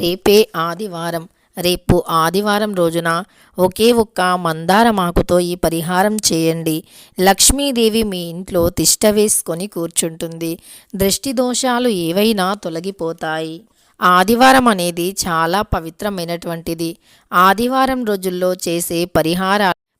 రేపే ఆదివారం. రేపు ఆదివారం రోజున ఒకే ఒక్క మందారమాకుతో ఈ పరిహారం చేయండి. లక్ష్మీదేవి మీ ఇంట్లో తిష్ట వేసుకొని కూర్చుంటుంది. దృష్టి దోషాలు ఏవైనా తొలగిపోతాయి. ఆదివారం అనేది చాలా పవిత్రమైనటువంటిది. ఆదివారం రోజుల్లో చేసే పరిహారాలు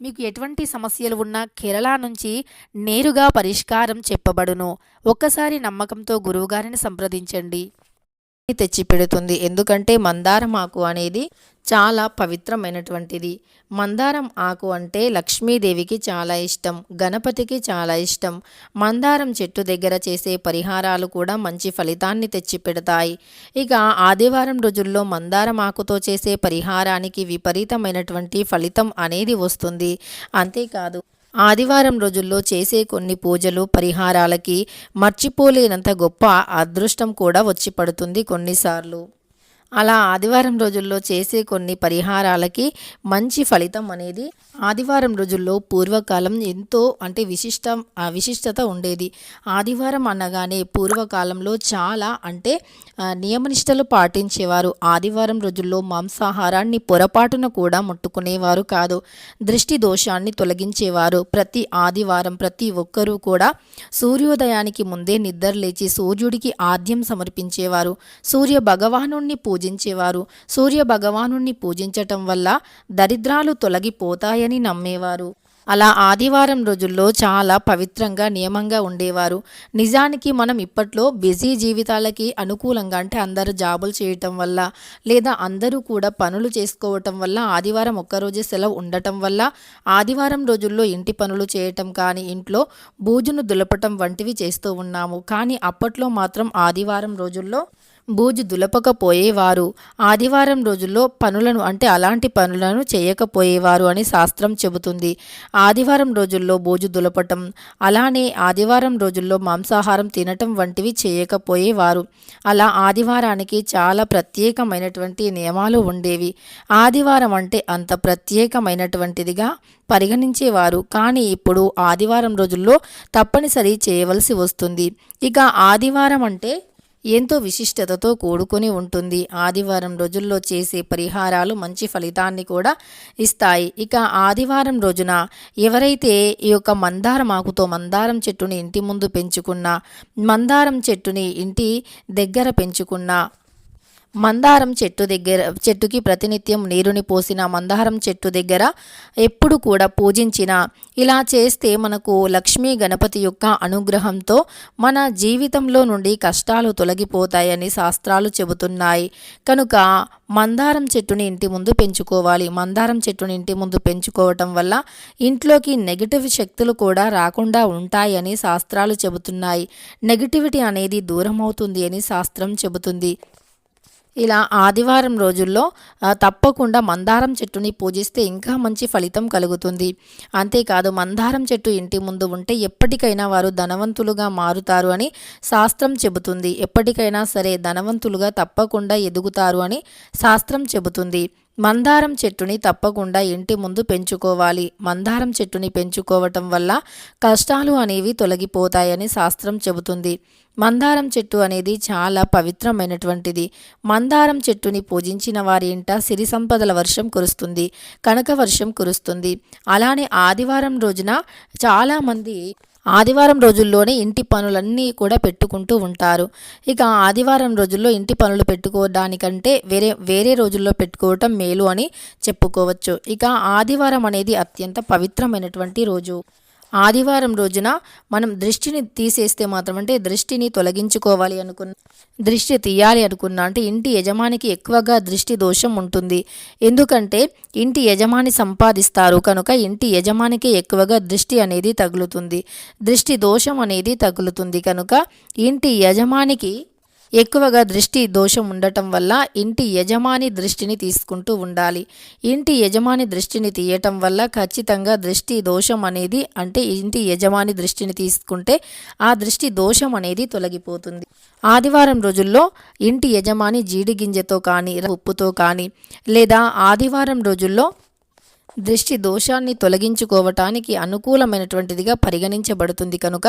మీకు ఎటువంటి సమస్యలు ఉన్నా కేరళ నుంచి నేరుగా పరిష్కారం చెప్పబడును. ఒక్కసారి నమ్మకంతో గురువుగారిని సంప్రదించండి. తెచ్చిపెడుతుంది. ఎందుకంటే మందారం ఆకు అనేది చాలా పవిత్రమైనటువంటిది. మందారం ఆకు అంటే లక్ష్మీదేవికి చాలా ఇష్టం గణపతికి చాలా ఇష్టం. మందారం చెట్టు దగ్గర చేసే పరిహారాలు కూడా మంచి ఫలితాన్ని తెచ్చిపెడతాయి. ఇక ఆదివారం రోజుల్లో మందారం ఆకుతో చేసే పరిహారానికి విపరీతమైనటువంటి ఫలితం అనేది వస్తుంది. అంతేకాదు ఆదివారం రోజుల్లో చేసే కొన్ని పూజలు పరిహారాలకి మర్చిపోలేనంత గొప్ప అదృష్టం కూడా వచ్చి పడుతుంది కొన్నిసార్లు. అలా ఆదివారం రోజుల్లో చేసే కొన్ని పరిహారాలకి మంచి ఫలితం అనేది ఆదివారం రోజుల్లో పూర్వకాలం ఎంతో అంటే విశిష్ట విశిష్టత ఉండేది. ఆదివారం అనగానే పూర్వకాలంలో చాలా అంటే నియమనిష్టలు పాటించేవారు. ఆదివారం రోజుల్లో మాంసాహారాన్ని పొరపాటున కూడా ముట్టుకునేవారు కాదు. దృష్టి దోషాన్ని తొలగించేవారు. ప్రతి ఆదివారం ప్రతి ఒక్కరూ కూడా సూర్యోదయానికి ముందే నిద్ర లేచి సూర్యుడికి ఆద్యం సమర్పించేవారు. సూర్య భగవాను పూజించేవారు. సూర్య భగవానుణ్ణి పూజించటం వల్ల దరిద్రాలు తొలగిపోతాయని నమ్మేవారు. అలా ఆదివారం రోజుల్లో చాలా పవిత్రంగా నియమంగా ఉండేవారు. నిజానికి మనం ఇప్పట్లో బిజీ జీవితాలకి అనుకూలంగా అంటే అందరూ జాబులు చేయటం వల్ల లేదా అందరూ కూడా పనులు చేసుకోవటం వల్ల ఆదివారం ఒక్కరోజే సెలవు ఉండటం వల్ల ఆదివారం రోజుల్లో ఇంటి పనులు చేయటం కానీ ఇంట్లో బూజును దులపటం వంటివి చేస్తూ ఉన్నాము. కానీ అప్పట్లో మాత్రం ఆదివారం రోజుల్లో బూజు దులపకపోయేవారు. ఆదివారం రోజుల్లో పనులను అంటే అలాంటి పనులను చేయకపోయేవారు అని శాస్త్రం చెబుతుంది. ఆదివారం రోజుల్లో బూజు దులపటం అలానే ఆదివారం రోజుల్లో మాంసాహారం తినటం వంటివి చేయకపోయేవారు. అలా ఆదివారానికి చాలా ప్రత్యేకమైనటువంటి నియమాలు ఉండేవి. ఆదివారం అంటే అంత ప్రత్యేకమైనటువంటిదిగా పరిగణించేవారు. కానీ ఇప్పుడు ఆదివారం రోజుల్లో తప్పనిసరి చేయవలసి వస్తుంది. ఇక ఆదివారం అంటే ఎంతో విశిష్టతతో కూడుకొని ఉంటుంది. ఆదివారం రోజుల్లో చేసే పరిహారాలు మంచి ఫలితాన్ని కూడా ఇస్తాయి. ఇక ఆదివారం రోజున ఎవరైతే ఈ యొక్క మందారం ఆకుతో మందారం చెట్టుని ఇంటి ముందు పెంచుకున్న మందారం చెట్టుని ఇంటి దగ్గర పెంచుకున్న మందారం చెట్టు దగ్గర చెట్టుకి ప్రతినిత్యం నీరుని పోసిన మందారం చెట్టు దగ్గర ఎప్పుడు కూడా పూజించిన ఇలా చేస్తే మనకు లక్ష్మీ గణపతి యొక్క అనుగ్రహంతో మన జీవితంలో నుండి కష్టాలు తొలగిపోతాయని శాస్త్రాలు చెబుతున్నాయి. కనుక మందారం చెట్టుని ఇంటి ముందు పెంచుకోవాలి. మందారం చెట్టుని ఇంటి ముందు పెంచుకోవటం వల్ల ఇంట్లోకి నెగిటివ్ శక్తులు కూడా రాకుండా ఉంటాయని శాస్త్రాలు చెబుతున్నాయి. నెగిటివిటీ అనేది దూరం అవుతుంది అని శాస్త్రం చెబుతుంది. ఇలా ఆదివారం రోజుల్లో తప్పకుండా మందారం చెట్టుని పూజిస్తే ఇంకా మంచి ఫలితం కలుగుతుంది. అంతేకాదు మందారం చెట్టు ఇంటి ముందు ఉంటే ఎప్పటికైనా వారు ధనవంతులుగా మారుతారు అని శాస్త్రం చెబుతుంది. ఎప్పటికైనా సరే ధనవంతులుగా తప్పకుండా ఎదుగుతారు అని శాస్త్రం చెబుతుంది. మందారం చెట్టుని తప్పకుండా ఇంటి ముందు పెంచుకోవాలి. మందారం చెట్టుని పెంచుకోవటం వల్ల కష్టాలు అనేవి తొలగిపోతాయని శాస్త్రం చెబుతుంది. మందారం చెట్టు అనేది చాలా పవిత్రమైనటువంటిది. మందారం చెట్టుని పూజించిన వారి ఇంట సిరి సంపదల వర్షం కురుస్తుంది కనక వర్షం కురుస్తుంది. అలానే ఆదివారం రోజున చాలామంది ఆదివారం రోజుల్లోనే ఇంటి పనులన్నీ కూడా పెట్టుకుంటూ ఉంటారు. ఇక ఆదివారం రోజుల్లో ఇంటి పనులు పెట్టుకోవడానికంటే వేరే వేరే రోజుల్లో పెట్టుకోవటం మేలు అని చెప్పుకోవచ్చు. ఇక ఆదివారం అనేది అత్యంత పవిత్రమైనటువంటి రోజు. ఆదివారం రోజున మనం దృష్టిని తీసేస్తే మాత్రం అంటే దృష్టిని తొలగించుకోవాలి అనుకున్న దృష్టి తీయాలి అనుకున్నా అంటే ఇంటి యజమానికి ఎక్కువగా దృష్టి దోషం ఉంటుంది. ఎందుకంటే ఇంటి యజమాని సంపాదిస్తారు కనుక ఇంటి యజమానికి ఎక్కువగా దృష్టి అనేది తగులుతుంది. దృష్టి దోషం అనేది తగులుతుంది కనుక ఇంటి యజమానికి ఎక్కువగా దృష్టి దోషం ఉండటం వల్ల ఇంటి యజమాని దృష్టిని తీసుకుంటూ ఉండాలి. ఇంటి యజమాని దృష్టిని తీయటం వల్ల ఖచ్చితంగా దృష్టి దోషం అనేది అంటే ఇంటి యజమాని దృష్టిని తీసుకుంటే ఆ దృష్టి దోషం అనేది తొలగిపోతుంది. ఆదివారం రోజుల్లో ఇంటి యజమాని జీడి గింజతో కానీ ఉప్పుతో కానీ లేదా ఆదివారం రోజుల్లో దృష్టి దోషాన్ని తొలగించుకోవటానికి అనుకూలమైనటువంటిదిగా పరిగణించబడుతుంది కనుక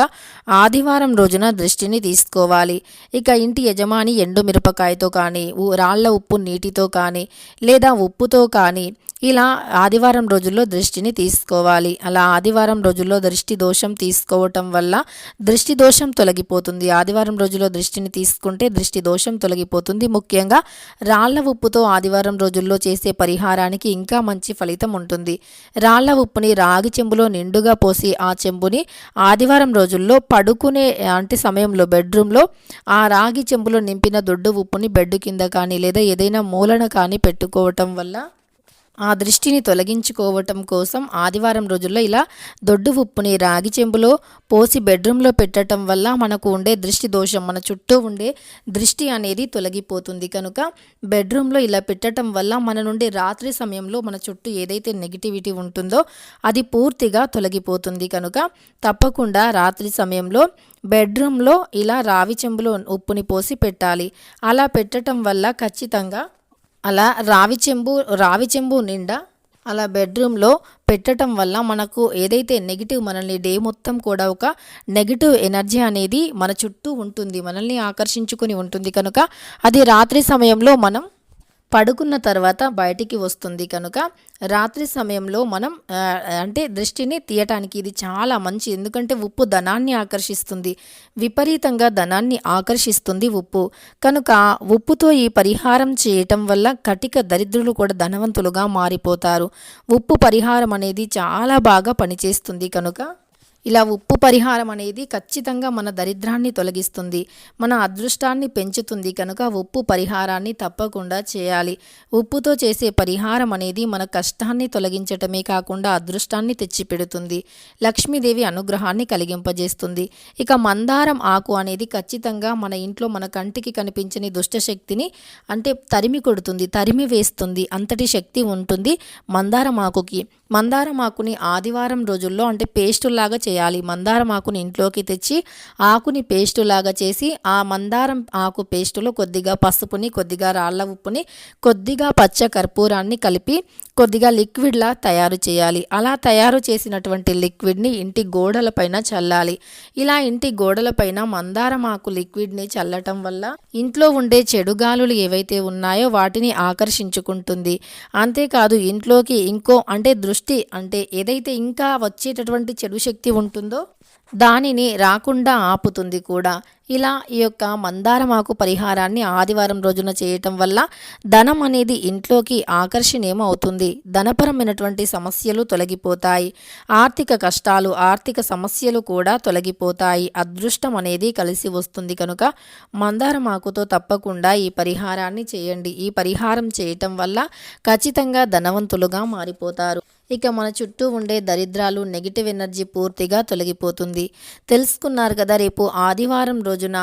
ఆదివారం రోజున దృష్టిని తీసుకోవాలి. ఇక ఇంటి యజమాని ఎండు మిరపకాయతో కానీ రాళ్ళ ఉప్పు నీటితో కానీ లేదా ఉప్పుతో కానీ ఇలా ఆదివారం రోజుల్లో దృష్టిని తీసుకోవాలి. అలా ఆదివారం రోజుల్లో దృష్టి దోషం తీసుకోవటం వల్ల దృష్టి దోషం తొలగిపోతుంది. ఆదివారం రోజుల్లో దృష్టిని తీసుకుంటే దృష్టి దోషం తొలగిపోతుంది. ముఖ్యంగా రాళ్ళ ఉప్పుతో ఆదివారం రోజుల్లో చేసే పరిహారానికి ఇంకా మంచి ఫలితం ఉంటుంది. రాళ్ళ ఉప్పుని రాగి చెంబులో నిండుగా పోసి ఆ చెంబుని ఆదివారం రోజుల్లో పడుకునే అంటే సమయంలో బెడ్రూమ్లో ఆ రాగి చెంబులో నింపిన దొడ్డు ఉప్పుని బెడ్ కింద కానీ లేదా ఏదైనా మూలన కానీ పెట్టుకోవటం వల్ల ఆ దృష్టిని తొలగించుకోవటం కోసం ఆదివారం రోజుల్లో ఇలా దొడ్డు ఉప్పుని రాగి చెంబులో పోసి బెడ్రూమ్లో పెట్టడం వల్ల మనకు ఉండే దృష్టి దోషం మన చుట్టూ ఉండే దృష్టి అనేది తొలగిపోతుంది. కనుక బెడ్రూమ్లో ఇలా పెట్టడం వల్ల మన నుండి రాత్రి సమయంలో మన చుట్టూ ఏదైతే నెగిటివిటీ ఉంటుందో అది పూర్తిగా తొలగిపోతుంది. కనుక తప్పకుండా రాత్రి సమయంలో బెడ్రూమ్లో ఇలా రావి చెంబులో ఉప్పుని పోసి పెట్టాలి. అలా పెట్టడం వల్ల ఖచ్చితంగా అలా రావి చెంబు రావి చెంబు నిండా అలా బెడ్రూమ్లో పెట్టడం వల్ల మనకు ఏదైతే నెగిటివ్ మనల్ని డే మొత్తం కూడా ఒక నెగిటివ్ ఎనర్జీ అనేది మన చుట్టూ ఉంటుంది మనల్ని ఆకర్షించుకుని ఉంటుంది. కనుక అది రాత్రి సమయంలో మనం పడుకున్న తర్వాత బయటికి వస్తుంది కనుక రాత్రి సమయంలో మనం అంటే దృష్టిని తీయటానికి ఇది చాలా మంచి ఎందుకంటే ఉప్పు ధనాన్ని ఆకర్షిస్తుంది. విపరీతంగా ధనాన్ని ఆకర్షిస్తుంది ఉప్పు. కనుక ఉప్పుతో ఈ పరిహారం చేయటం వల్ల కటిక దరిద్రులు కూడా ధనవంతులుగా మారిపోతారు. ఉప్పు పరిహారం అనేది చాలా బాగా పనిచేస్తుంది కనుక ఇలా ఉప్పు పరిహారం అనేది ఖచ్చితంగా మన దరిద్రాన్ని తొలగిస్తుంది మన అదృష్టాన్ని పెంచుతుంది. కనుక ఉప్పు పరిహారాన్ని తప్పకుండా చేయాలి. ఉప్పుతో చేసే పరిహారం అనేది మన కష్టాన్ని తొలగించటమే కాకుండా అదృష్టాన్ని తెచ్చిపెడుతుంది. లక్ష్మీదేవి అనుగ్రహాన్ని కలిగింపజేస్తుంది. ఇక మందారం ఆకు అనేది ఖచ్చితంగా మన ఇంట్లో మన కంటికి కనిపించని దుష్టశక్తిని అంటే తరిమి కొడుతుంది తరిమి వేస్తుంది. అంతటి శక్తి ఉంటుంది మందారం ఆకుకి. మందారం ఆకుని ఆదివారం రోజుల్లో అంటే పేస్టు లాగా చేయాలి. మందారం ఆకుని ఇంట్లోకి తెచ్చి ఆకుని పేస్టు లాగా చేసి ఆ మందారం ఆకు పేస్టులో కొద్దిగా పసుపుని కొద్దిగా రాళ్ళ ఉప్పుని కొద్దిగా పచ్చ కర్పూరాన్ని కలిపి కొద్దిగా లిక్విడ్లా తయారు చేయాలి. అలా తయారు చేసినటువంటి లిక్విడ్ని ఇంటి గోడలపైన చల్లాలి. ఇలా ఇంటి గోడలపైన మందారం ఆకు లిక్విడ్ని చల్లటం వల్ల ఇంట్లో ఉండే చెడుగాలులు ఏవైతే ఉన్నాయో వాటిని ఆకర్షించుకుంటుంది. అంతేకాదు ఇంట్లోకి ఇంకో అంటే దృష్టి అంటే ఏదైతే ఇంకా వచ్చేటటువంటి చెడు శక్తి ఉంటుందో దానిని రాకుండా ఆపుతుంది కూడా. ఇలా ఈ యొక్క మందారమాకు పరిహారాన్ని ఆదివారం రోజున చేయటం వల్ల ధనం అనేది ఇంట్లోకి ఆకర్షణీయం అవుతుంది ధనపరమైనటువంటి సమస్యలు తొలగిపోతాయి. ఆర్థిక కష్టాలు ఆర్థిక సమస్యలు కూడా తొలగిపోతాయి. అదృష్టం అనేది కలిసి వస్తుంది కనుక మందారమాకుతో తప్పకుండా ఈ పరిహారాన్ని చేయండి. ఈ పరిహారం చేయటం వల్ల ఖచ్చితంగా ధనవంతులుగా మారిపోతారు. ఇక మన చుట్టూ ఉండే దరిద్రాలు నెగిటివ్ ఎనర్జీ పూర్తిగా తొలగిపోతుంది. తెలుసుకున్నారు కదా రేపు ఆదివారం రోజు రోజున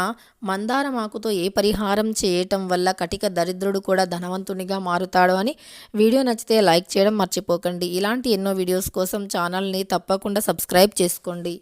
మందారమాకుతో ఏ పరిహారం చేయటం వల్ల కటిక దరిద్రుడు కూడా ధనవంతునిగా మారుతాడు అని వీడియో నచ్చితే లైక్ చేయడం మర్చిపోకండి. ఇలాంటి ఎన్నో వీడియోస్ కోసం ఛానల్ని తప్పకుండా సబ్స్క్రైబ్ చేసుకోండి.